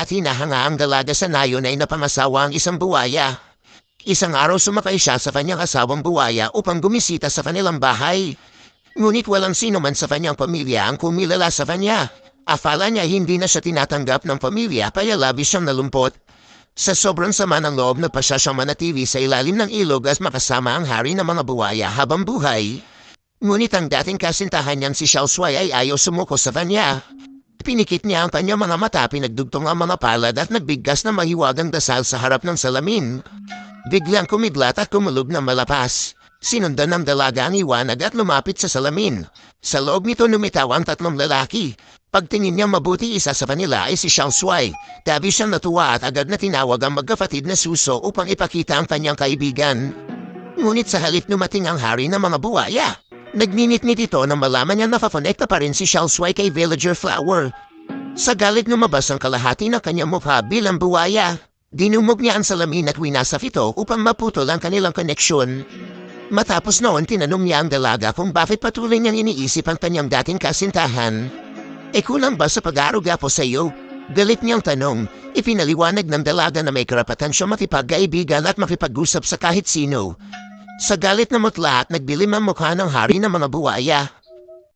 At hinahanga ang dalaga sa nayon ay napamasawa ang isang buwaya. Isang araw sumakay siya sa kanyang asawang buwaya upang gumisita sa kanilang bahay. Ngunit walang sino man sa kanyang pamilya ang kumilala sa kanya. Afala niya hindi na siya tinatanggap ng pamilya kaya labis siyang nalumpot. Sa sobrang sama ng loob na pa siya siyang manatili sa ilalim ng ilog at makasama ang hari ng mga buwaya habang buhay. Ngunit ang dating kasintahan niyang si Xiao Shuai ay ayaw sumuko sa kanya. Pinikit niya ang kanyang mga mata, pinagdugtong ang mga palad at nagbigkas na mahiwagang dasal sa harap ng salamin. Biglang kumidlat at kumulog na malapas. Sinundan ng dalaga ang iwanag at lumapit sa salamin. Sa loob nito lumitaw ang tatlong lalaki. Pagtingin niya mabuti isa sa kanila ay si Xiao Shuai. Tabi siyang natuwa at agad na tinawag ang magkapatid na suso upang ipakita ang kanyang kaibigan. Ngunit sa halip numating ang hari ng mga buwaya. Nagninit-nit ito na malaman niya nafakonekta pa rin si Shuai kay Villager Flower. Sa galit lumabas ang kalahati ng kanyang mukha bilang buwaya. Dinumog niya ang salamin at winasaf ito upang maputol ang kanilang koneksyon. Matapos noon, tinanong niya ang dalaga kung bakit patuloy niyang iniisip ang kanyang dating kasintahan. E kulang ba sa pag-aaruga po sa iyo? Galit niyang tanong, ipinaliwanag ng dalaga na may karapatan siya makipagkaibigan at makipag-usap sa kahit sino. Sa galit na mutla at nagdilim ang mukha ng hari ng mga buwaya.